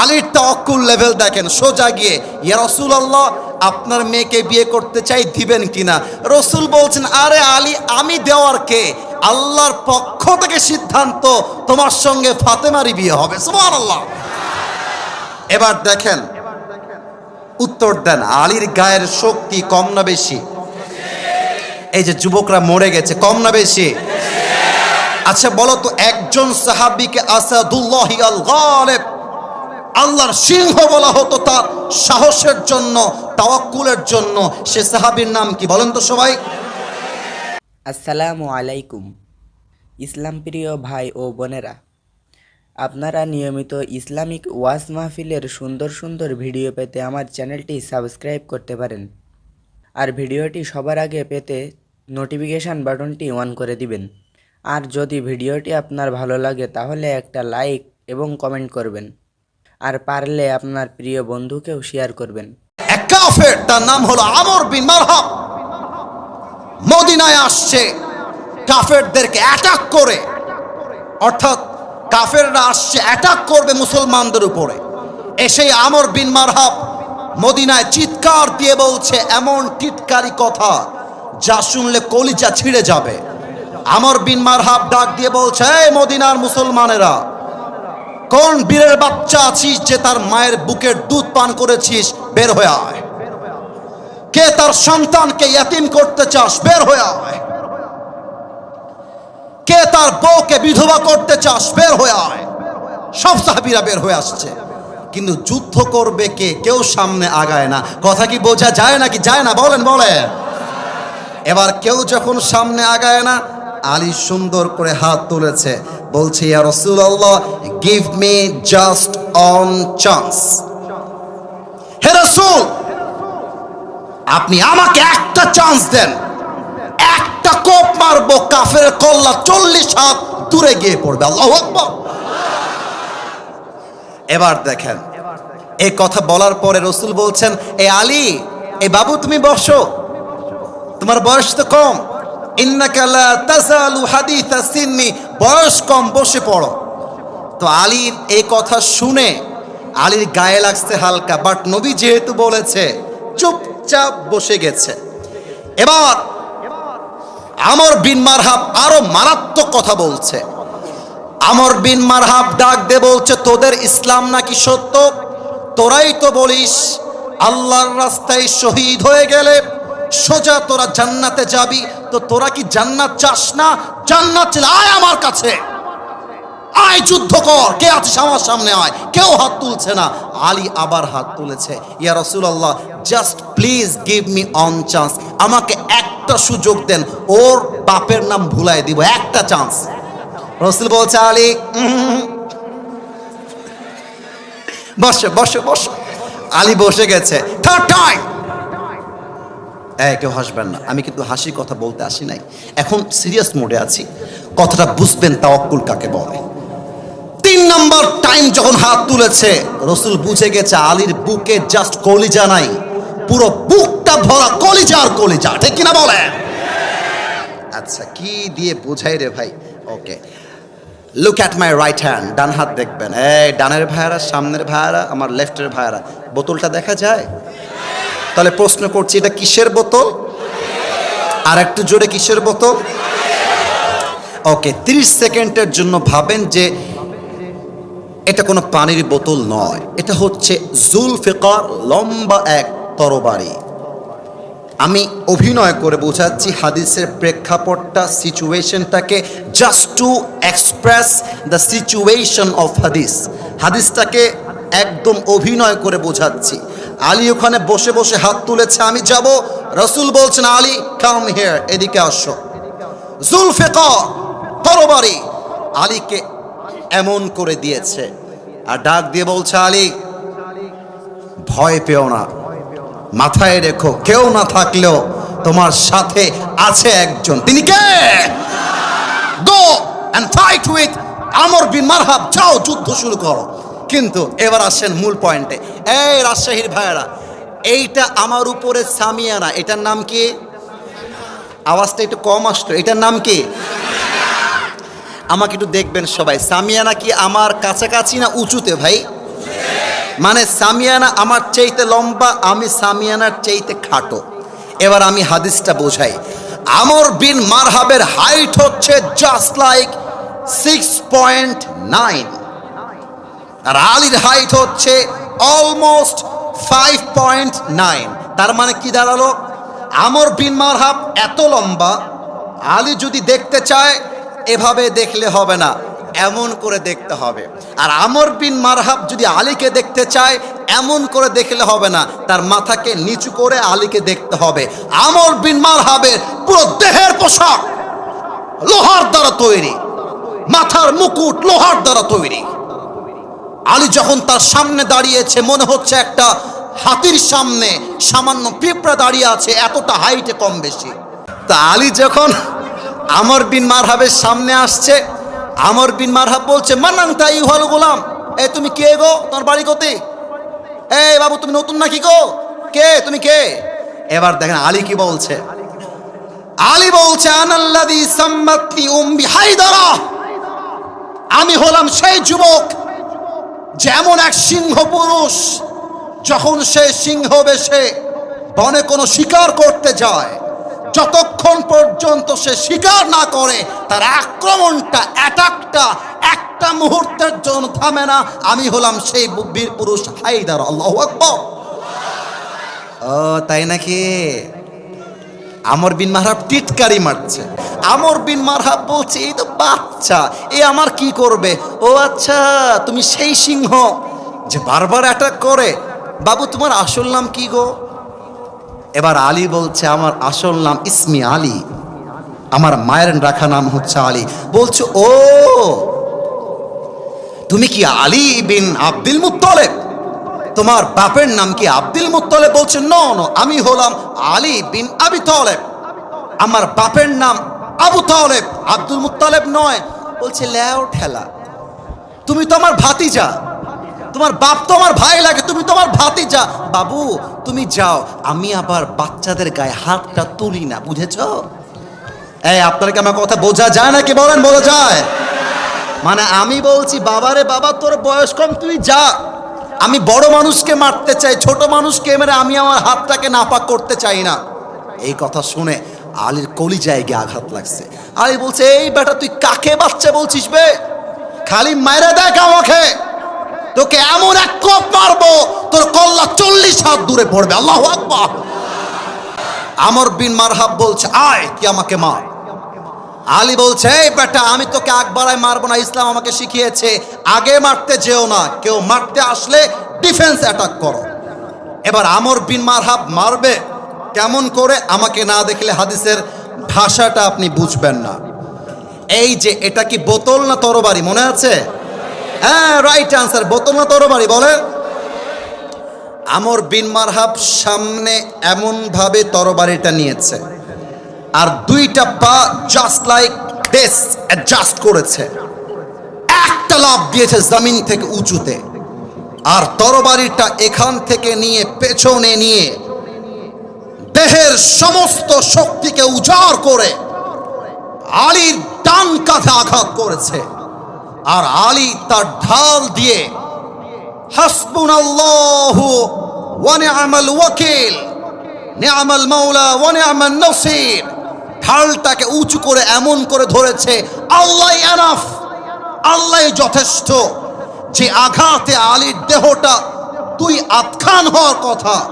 আলীর তাওয়াক্কুল লেভেল দেখেন, সোজা গিয়ে, ইয়া রাসূলুল্লাহ, আপনার মেয়েকে বিয়ে করতে চাই, দিবেন কিনা? রসুল বলছেন, আরে আলী, আমি দেওয়ার কে? আল্লাহর পক্ষ থেকে সিদ্ধান্ত, তোমার সঙ্গে ফাতেমারই বিয়ে হবে। সুবহানাল্লাহ। এবার দেখেন, উত্তর দেন, আলীর গায়ের শক্তি কম না বেশি? এই যে যুবকরা মরে গেছে, কম না বেশি? আচ্ছা বলো তো, একজন সাহাবিকে আসাদুল্লাহ আল গালেব আল্লাহর সিংহ বলা হতো তার সাহসের জন্য, তাওয়াক্কুলের জন্য। সে সাহাবীর নাম কি বলেন তো সবাই? আসসালামু আলাইকুম। ইসলাম প্রিয় ভাই ও বোনেরা, আপনারা নিয়মিত ইসলামিক ওয়াজ মাহফিলের সুন্দর সুন্দর ভিডিও পেতে আমার চ্যানেলটি সাবস্ক্রাইব করতে পারেন। আর ভিডিওটি সবার আগে পেতে নোটিফিকেশান বাটনটি অন করে দিবেন। আর যদি ভিডিওটি আপনার ভালো লাগে তাহলে একটা লাইক এবং কমেন্ট করবেন। আর পারলে আপনার প্রিয় বন্ধুকেও শেয়ার করবেন। কাফের, তার নাম হলো আমর বিন মারহাব মদিনায় আসছে। কাফেরদেরকে অ্যাটাক করে। অর্থাৎ কাফেররা আসছে অ্যাটাক করবে মুসলমানদের উপরে। এসেই আমর বিন মারহাব মদিনায় চিৎকার দিয়ে বলছে, এমন টিটকারি কথা যা শুনলে কলিজা ছিঁড়ে যাবে। আমর বিন মারহাব ডাক দিয়ে বলছে, এই মদিনার মুসলমানেরা কোন বীরের বাচ্চা আছিস যে তার মায়ের বুকের দুধ পান করেছিস? বের হয়ে আয়। কে তার সন্তানকে ইয়াতিম করতে চাস? বের হয়ে আয়। কে তার বউকে বিধবা করতে চাস? বের হয়ে আয়। সব সাহাবিরা বের হয়ে আসছে। কিন্তু যুদ্ধ করবে কে? কেউ সামনে আগায় না। কথা কি বোঝা যায় নাকি? যায় না, বলেন বলেন। এবার কেউ যখন সামনে আগায় না আলী সুন্দর করে হাত তুলেছে। বলছে, ইয়া রাসূলুল্লাহ give me just one chance হে রাসূল, আপনি আমাকে একটা চান্স দেন। একটা কোপ মারবো, কাফের কল্লা চল্লিশ হাত দূরে গিয়ে পড়বে। আল্লাহু এবার দেখেন এই কথা বলার পরে রসুল বলছেন, এ আলী, এ বাবু তুমি বসো। তোমার বয়স তো কম। ইন্নাকা লা তাজালু হাদিথা সিন্নি। বয়স কম, বসে পড়ো। তো আলীর এই কথা শুনে আলীর গায়ে লাগছে হালকা, বাট নবী যেহেতু বলেছে, চুপচাপ বসে গেছে। এবার আমর বিন মারহাব আরও মারাত্মক কথা বলছে। আমর বিন মারহাব ডাক দে বলছে, তোদের ইসলাম নাকি সত্য? তোরাই তো বলিস, আল্লাহর রাস্তায় শহীদ হয়ে গেলে সোজা তোরা জান্নাতে যাবি, তো তোরা কি জান্নাত চাস না? জান্নাত আয় আমার কাছে। আয়, যুদ্ধ কর। কে আছিস আমার সামনে আয়। কেউ হাত তুলছে না। আলী আবার হাত তুলেছে। ইয়া রসুল্লাহ just please give me one chance আমাকে একটা সুযোগ দেন। ওর বাপের নাম ভুলাই দিব। একটা চান্স রসুল বলছে, আলী বসো বসো বসো আলী বসে গেছে থার্ড টাইম এই কেউ হাসবেন না। আমি কিন্তু হাসি কথা বলতে আসি নাই। এখন সিরিয়াস মোডে আছি। কথাটা বুঝবেন তাওয়াক্কুল কাকে বলে। তিন নম্বর টাইম যখন হাত তুলেছে, রসুল বুঝে গেছে আলীর বুকে জাস্ট কলিজা নাই। পুরো বুকটা ভরা কলিজা আর কলিজা, ঠিক কিনা বলে আচ্ছা কি দিয়ে বোঝাই রে ভাই? Okay look at my right hand ডান হাত দেখবেন। এই, ডানের ভাইয়ারা, সামনের ভাইয়ারা, আমার লেফটের ভাইয়ারা, বোতলটা দেখা যায়? তাহলে প্রশ্ন করছি, এটা কিসের বোতল? আর একটু জোরে কিসের বোতল? ওকে, তিরিশ সেকেন্ডের জন্য ভাবেন যে এটা কোনো পানির বোতল নয়, এটা হচ্ছে জুল জুলফিকার, লম্বা এক তরবারি। আমি অভিনয় করে বোঝাচ্ছি হাদিসের প্রেক্ষাপটটা, সিচুয়েশনটাকে just to express the situation of হাদিস হাদিসটাকে একদম অভিনয় করে বোঝাচ্ছি। আলী ওখানে বসে বসে হাত তুলেছে, আমি যাব। রসুল বলছেন, আলী কাম হিয়ার এদিকে আসো। জুলফিকার আলীকে এমন করে দিয়েছে আর ডাক দিয়ে বলছে, আলী, ভয় পেও না। মাথায় রেখো, কেউ না থাকলেও তোমার সাথে আছে একজন। তিনি কে? গো অ্যান্ড ফাইট উইথ আমর বিন মারহাব যাও, যুদ্ধ শুরু করো। কিন্তু এবার আসেন মূল পয়েন্টে। এই রাজশাহীর ভাইয়েরা, এইটা আমার উপরে সামিয়ানা এটার নাম কি? আওয়াজটা একটু কম আসতো এটার নাম কি? আমাকে একটু দেখবেন সবাই সামিয়ানা কি আমার কাছাকাছি না উঁচুতে ভাই? মানে সামিয়ানা আমার চাইতে লম্বা, আমি সামিয়ানার চাইতে খাটো। এবার আমি হাদিসটা বোঝাই। আমর বিন মারহাবের হাইট হচ্ছে just like six point nine আর আলীর হাইট হচ্ছে অলমোস্ট ফাইভ পয়েন্ট নাইন তার মানে কি দাঁড়াল? আমর বিন মারহাব এত লম্বা, আলী যদি দেখতে চায়, এভাবে দেখলে হবে না, এমন করে দেখতে হবে। আর আমর বিন মারহাব যদি আলীকে দেখতে চায়, এমন করে দেখলে হবে না, তার মাথাকে নিচু করে আলীকে দেখতে হবে। আমর বিন মারহাবের পুরো দেহের পোশাক লোহার দ্বারা তৈরি, মাথার মুকুট লোহার দ্বারা তৈরি। আলী যখন তার সামনে দাঁড়িয়েছে, মনে হচ্ছে একটা হাতির সামনে সামান্য পিঁপড়া দাঁড়িয়ে আছে, এতটা হাইটে কম বেশি। তা আলী যখন আমর বিন মারহাবের সামনে আসছে, আমর বিন মারহাব বলছে মানাং তাই হল গোলাম, এ তুমি কে গো? তোমার বাড়ি কোতে এই বাবু, তুমি নতুন নাকি গো? কে? তুমি কে? এবার দেখেন আলী কি বলছে। আলী বলছে আনাল্লাদি সাম্মাতনি উম্মি হায়দারা, আমি হলাম সেই যুবক যেমন এক সিংহ পুরুষ, যখন সে সিংহ বেশে বনে কোনো শিকার করতে যায়, যতক্ষণ পর্যন্ত সে শিকার না করে, তার আক্রমণটা অ্যাটাকটা একটা মুহূর্তের জন্য থামে না। আমি হলাম সেই বীর পুরুষ হাইদার আল্লাহ আকবর। ও, তাই নাকি? আমর বিন মারহাব টিটকারি মারছে। আমর বিন মারহাব বলছে, এই তো বাচ্চা, এ আমার কি করবে? ও আচ্ছা তুমি সেই সিংহ যে বারবার অ্যাটাক করে। বাবু, তোমার আসল নাম কি গো? এবার আলী বলছে, আমার আসল নাম ইসমি আলী। আমার মায়ের রাখা নাম হচ্ছে আলী। বলছে, ও, তুমি কি আলী বিন আব্দুল মুত্তলেব? তোমার বাপের নাম কি আব্দুল মুত্তলেব বলছে ন আমি হলাম আলী বিন আবি তলেব। আমার বাপের নাম আবু তলেব, আব্দুল মুত্তলেব নয়। বলছে ল্যাও ঠেলা, তুমি তো আমার ভাতিজা। তোমার বাপ তো আমার ভাই লাগে, তুমি তোমার ভাতিজা। বাবু, তুমি যাও, আমি আবার বাচ্চাদের গায়ে হাতটা তুলি না, বুঝেছ? এই আপনাকে আমার কথা বোঝা যায় নাকি বলেন, বোঝা যায়? মানে আমি বলছি, বাবারে বাবা, তোর বয়স কম, তুই যা। আমি বড় মানুষকে মারতে চাই, ছোট মানুষকে মেরে আমি আমার হাতটাকে নাপাক করতে চাই না। এই কথা শুনে আলীর কলি জায়গায় আঘাত লাগছে। আলী বলছে, এই বেটা, তুই কাকে বাচ্চা বলছিস বে? খালি মায়েরা দেখ আমাকে। তোকে এমন এক কোপ মারবো, তোর কল্লা চল্লিশ হাত দূরে পড়বে। আল্লাহ আকবার। আমর বিন মারহাব বলছে, আয়, তুই আমাকে মার। আলী বলছে, এই বেটা, আমি তোকে আকবারায় মারবো না, ইসলাম আমাকে শিখিয়েছে। আগে মারতে যেও না, কেউ মারতে আসলে ডিফেন্স অ্যাটাক করো। এবার আমর বিন মারহাব মারবে, কেমন করে আমাকে না দেখলে হাদিসের ভাষাটা আপনি বুঝবেন না। এই যে, এটা কি বোতল না তরবারি, মনে আছে? হ্যাঁ রাইট আনসার বোতল না তরবারি বলে আমর বিন মারহাব সামনে এমনভাবে তরবারিটা নিয়েছে। আর দুইটা পা জাস্ট লাইক বেস অ্যাডজাস্ট করেছে। একটা লাভ দিয়েছে জমিন থেকে উঁচুতে। আর তরবারিটা এখান থেকে নিয়ে, পেছনে নিয়ে, দেহের সমস্ত শক্তিকে উজাড় করে আলীর ডান কাঁধে আঘাত করেছে। আর আলী তার ঢাল দিয়ে হাসবুন ওয়ানে আমল ওয়াকিল নিয়ামাল মাওলা ওয়ানে আমল নসির। ঢালটাকে উঁচু করে এমন করে ধরেছে, আল্লাহ এনাফ আল্লাহ যথেষ্ট। যে আঘাতে আলীর দেহটা তুই আতখান হওয়ার কথা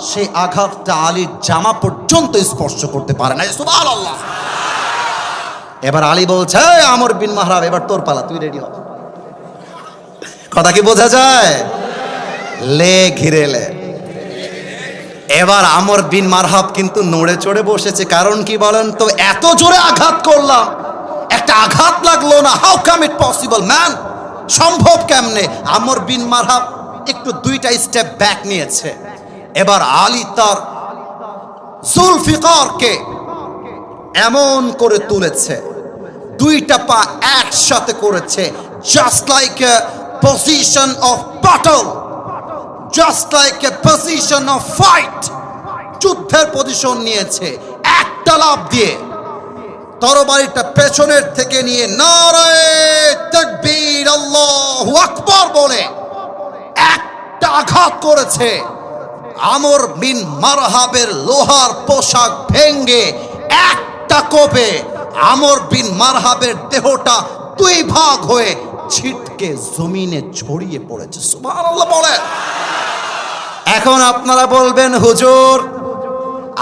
সেই আঘাতটা আলীর জামা পর্যন্ত স্পর্শ করতে পারে না। সুবহানাল্লাহ। এবার আলী বলছে, "এই আমর বিন মাহরাব, এবার তোর পালা, তুই রেডি হ। কথা কি বোঝা যায়? লে ঘিরে লে। এবার আমর বিন মারহাব কিন্তু নড়ে চড়ে বসেছে। কারণ কি বলেন তো? এত জোরে আঘাত করলাম। একটা আঘাত লাগল না। How come it possible man সম্ভব কেমনে? আমর বিন মারহাব একটু দুইটা স্টেপ ব্যাক নিয়েছে। এবার আলী তার জুলফিকারকে এমন করে তুলেছে। দুইটা পা একসাথে করেছে। Just like position of battle just like a position of fight যুদ্ধের পজিশন নিয়েছে। একটা লাভ দিয়ে। তরবারিটা পেছনের থেকে নিয়ে নারায়ে তাকবীর, আল্লাহু আকবার বলে। একটা আঘাত করেছে। আমর বিন মারহাবের লোহার পোশাক ভেঙ্গে একটা কোপে আমর বিন মারহাবের দেহটা দুই ভাগ হয়ে ছিটকে জমিনে ছড়িয়ে পড়েছে। সুবহানাল্লাহ বলে এখন আপনারা বলবেন, হুজুর,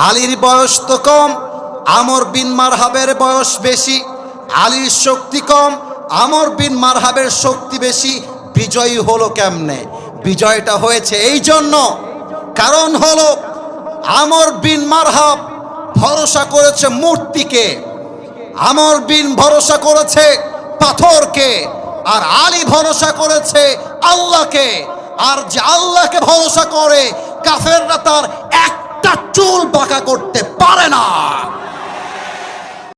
আলীর বয়স তো কম, আমর বিন মারহাবের বয়স বেশি, আলীর শক্তি কম, আমর বিন মারহাবের শক্তি বেশি, বিজয়ী হলো কেমনে? বিজয়টা হয়েছে এই জন্য। কারণ হলো, আমর বিন মারহাব ভরসা করেছে মূর্তিকে, আমর বিন ভরসা করেছে পাথরকে, আর আলী ভরসা করেছে আল্লাহকে। আর যে আল্লাহকে ভরসা করে কাফেররা তার একটা চুল বাঁকা করতে পারে না।